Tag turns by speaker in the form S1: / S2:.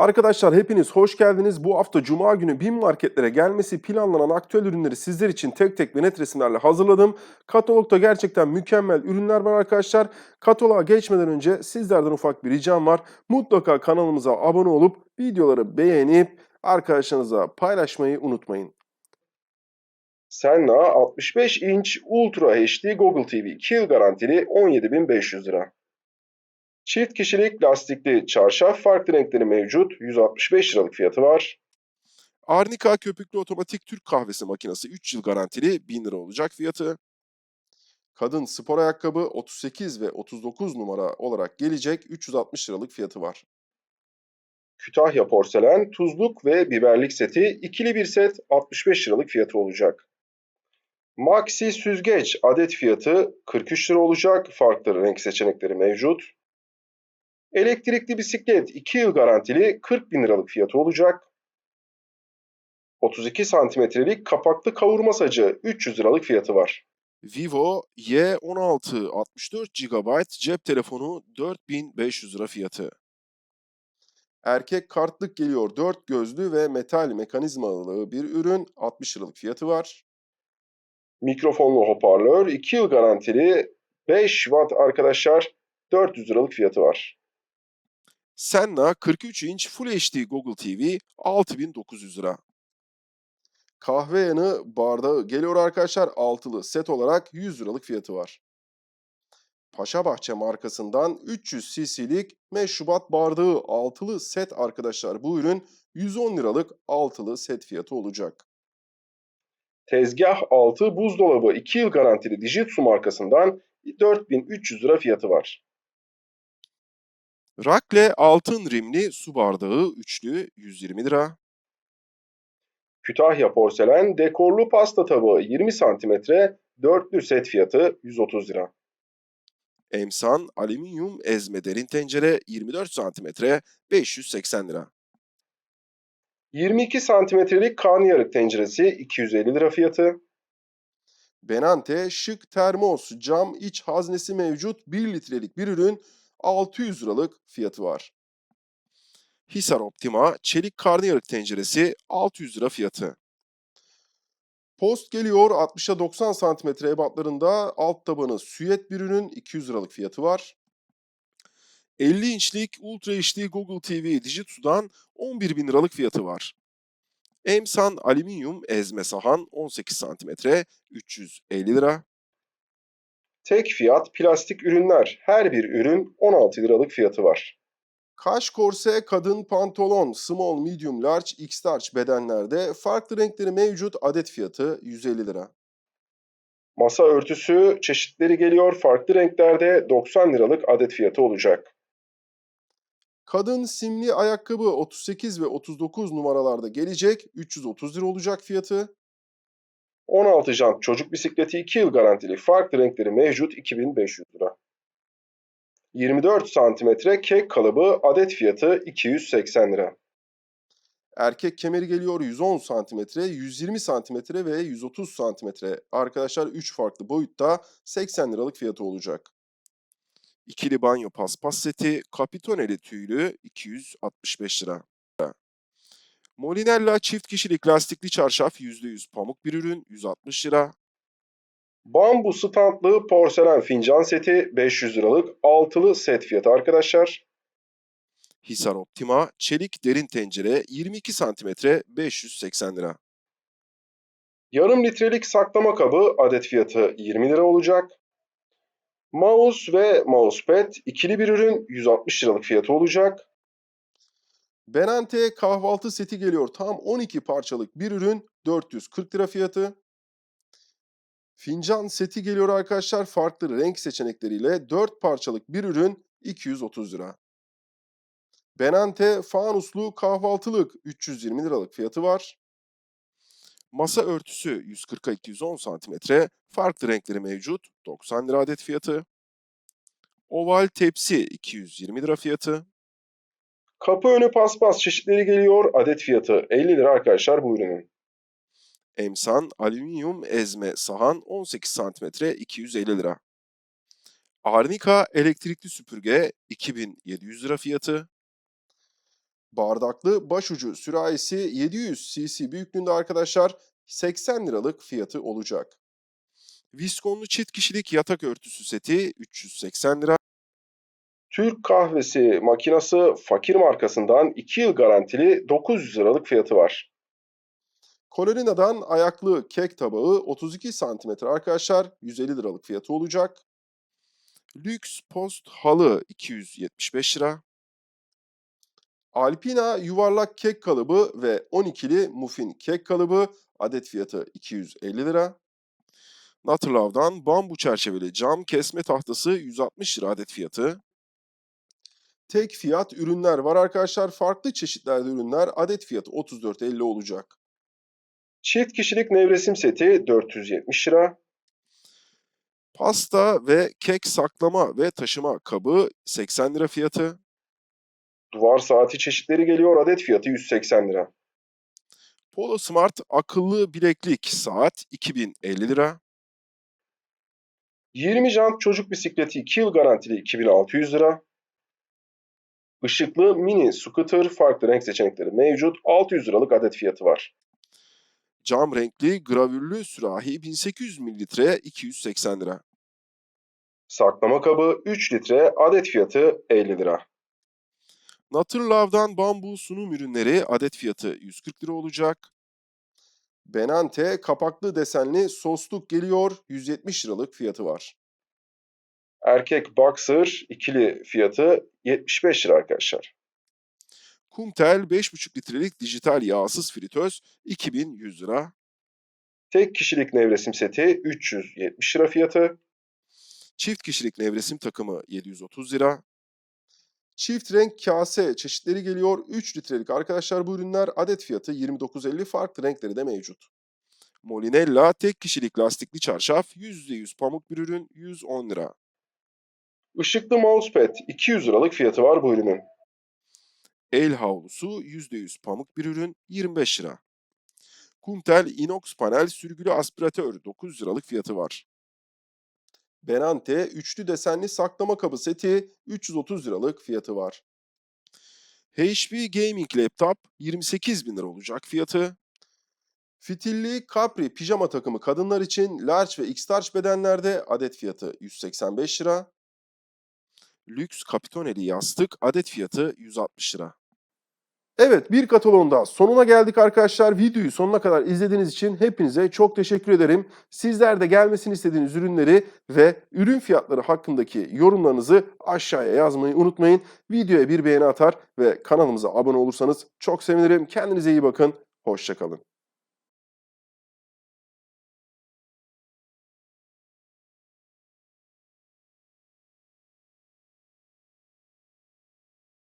S1: Arkadaşlar hepiniz hoş geldiniz. Bu hafta Cuma günü BİM marketlere gelmesi planlanan aktüel ürünleri sizler için tek tek ve net resimlerle hazırladım. Katalogda gerçekten mükemmel ürünler var arkadaşlar. Kataloğa geçmeden önce sizlerden ufak bir ricam var. Mutlaka kanalımıza abone olup videoları beğenip arkadaşlarınıza paylaşmayı unutmayın. Senna 65 inç Ultra HD Google TV 2 yıl garantili 17.500 lira. Çift kişilik lastikli çarşaf farklı renkleri mevcut. 165 liralık fiyatı var. Arnika köpüklü otomatik Türk kahvesi makinesi 3 yıl garantili 1000 lira olacak fiyatı. Kadın spor ayakkabı 38 ve 39 numara olarak gelecek 360 liralık fiyatı var. Kütahya porselen tuzluk ve biberlik seti ikili bir set 65 liralık fiyatı olacak. Maxi süzgeç adet fiyatı 43 lira olacak. Farklı renk seçenekleri mevcut. Elektrikli bisiklet 2 yıl garantili 40 bin liralık fiyatı olacak. 32 santimetrelik kapaklı kavurma sacı 300 liralık fiyatı var. Vivo Y16 64 GB cep telefonu 4500 lira fiyatı. Erkek kartlık geliyor 4 gözlü ve metal mekanizmalı bir ürün 60 liralık fiyatı var. Mikrofonlu hoparlör 2 yıl garantili 5 watt arkadaşlar 400 liralık fiyatı var. Senna 43 inç Full HD Google TV 6900 lira. Kahve yanı bardağı geliyor arkadaşlar altılı set olarak 100 liralık fiyatı var. Paşabahçe markasından 300 cc'lik meşrubat bardağı altılı set arkadaşlar. Bu ürün 110 liralık altılı set fiyatı olacak. Tezgah altı buzdolabı 2 yıl garantili Dijitsu markasından 4300 lira fiyatı var. Rakle altın rimli su bardağı üçlü 120 lira. Kütahya porselen dekorlu pasta tabağı 20 cm dörtlü set fiyatı 130 lira. Emsan alüminyum ezme derin tencere 24 cm 580 lira. 22 santimetrelik karnıyarık tenceresi 250 lira fiyatı. Benante şık termos cam iç haznesi mevcut 1 litrelik bir ürün 600 liralık fiyatı var. Hisar Optima çelik karnıyarık tenceresi 600 lira fiyatı. Post geliyor 60'a 90 santimetre ebatlarında alt tabanı süet bir ürün 200 liralık fiyatı var. 50 inçlik Ultra HD Google TV Dijitsu'dan 11 bin liralık fiyatı var. Emsan alüminyum ezme sahan 18 santimetre 350 lira. Tek fiyat plastik ürünler. Her bir ürün 16 liralık fiyatı var. Kaş korse, kadın pantolon, small, medium, large, x large bedenlerde farklı renkleri mevcut adet fiyatı 150 lira. Masa örtüsü çeşitleri geliyor farklı renklerde 90 liralık adet fiyatı olacak. Kadın simli ayakkabı 38 ve 39 numaralarda gelecek 330 lira olacak fiyatı. 16 jant çocuk bisikleti 2 yıl garantili farklı renkleri mevcut 2500 lira. 24 santimetre kek kalıbı adet fiyatı 280 lira. Erkek kemeri geliyor 110 santimetre, 120 santimetre ve 130 santimetre. Arkadaşlar 3 farklı boyutta 80 liralık fiyatı olacak. İkili banyo paspas seti kapitoneli tüylü 265 lira. Molinella çift kişilik lastikli çarşaf %100 pamuk bir ürün 160 lira. Bambu standlı porselen fincan seti 500 liralık altılı set fiyatı arkadaşlar. Hisar Optima çelik derin tencere 22 santimetre 580 lira. Yarım litrelik saklama kabı adet fiyatı 20 lira olacak. Mouse ve mousepad ikili bir ürün 160 liralık fiyatı olacak. Benante kahvaltı seti geliyor. Tam 12 parçalık bir ürün 440 lira fiyatı. Fincan seti geliyor arkadaşlar. Farklı renk seçenekleriyle 4 parçalık bir ürün 230 lira. Benante fanuslu kahvaltılık 320 liralık fiyatı var. Masa örtüsü 140'a 210 santimetre. Farklı renkleri mevcut. 90 lira adet fiyatı. Oval tepsi 220 lira fiyatı. Kapı önü paspas çeşitleri geliyor. Adet fiyatı 50 lira arkadaşlar bu ürünün. Emsan alüminyum ezme sahan 18 santimetre 250 lira. Arnika elektrikli süpürge 2700 lira fiyatı. Bardaklı başucu sürahisi 700 cc büyüklüğünde arkadaşlar 80 liralık fiyatı olacak. Viskonlu çift kişilik yatak örtüsü seti 380 lira. Türk kahvesi makinası fakir markasından 2 yıl garantili 900 liralık fiyatı var. Colorina'dan ayaklı kek tabağı 32 santimetre arkadaşlar 150 liralık fiyatı olacak. Lüks post halı 275 lira. Alpina yuvarlak kek kalıbı ve 12'li muffin kek kalıbı adet fiyatı 250 lira. Natterlov'dan bambu çerçeveli cam kesme tahtası 160 lira adet fiyatı. Tek fiyat ürünler var arkadaşlar. Farklı çeşitlerde ürünler adet fiyatı 34.50 olacak. Çift kişilik nevresim seti 470 lira. Pasta ve kek saklama ve taşıma kabı 80 lira fiyatı. Duvar saati çeşitleri geliyor. Adet fiyatı 180 lira. Polo Smart akıllı bileklik saat 2050 lira. 20 jant çocuk bisikleti 2 yıl garantili 2600 lira. Işıklı mini scooter farklı renk seçenekleri mevcut. 600 liralık adet fiyatı var. Cam renkli gravürlü sürahi 1800 mililitre 280 lira. Saklama kabı 3 litre adet fiyatı 50 lira. Natırlav'dan bambu sunum ürünleri adet fiyatı 140 lira olacak. Benante kapaklı desenli sosluk geliyor 170 liralık fiyatı var. Erkek boxer ikili fiyatı 75 lira arkadaşlar. Kumtel 5,5 litrelik dijital yağsız fritöz 2100 lira. Tek kişilik nevresim seti 370 lira fiyatı. Çift kişilik nevresim takımı 730 lira. Çift renk kase çeşitleri geliyor. 3 litrelik arkadaşlar bu ürünler adet fiyatı 29.50 farklı renkleri de mevcut. Molinella tek kişilik lastikli çarşaf %100 pamuk bir ürün 110 lira. Işıklı mousepad 200 liralık fiyatı var bu ürünün. El havlusu %100 pamuk bir ürün 25 lira. Kumtel inox panel sürgülü aspiratör 900 liralık fiyatı var. Benante üçlü desenli saklama kabı seti 330 liralık fiyatı var. HP Gaming Laptop 28 bin lira olacak fiyatı. Fitilli Capri pijama takımı kadınlar için large ve x-large bedenlerde adet fiyatı 185 lira. Lüks kapitoneli yastık adet fiyatı 160 lira. Evet bir kataloğun daha sonuna geldik arkadaşlar. Videoyu sonuna kadar izlediğiniz için hepinize çok teşekkür ederim. Sizler de gelmesini istediğiniz ürünleri ve ürün fiyatları hakkındaki yorumlarınızı aşağıya yazmayı unutmayın. Videoya bir beğeni atar ve kanalımıza abone olursanız çok sevinirim. Kendinize iyi bakın. Hoşçakalın.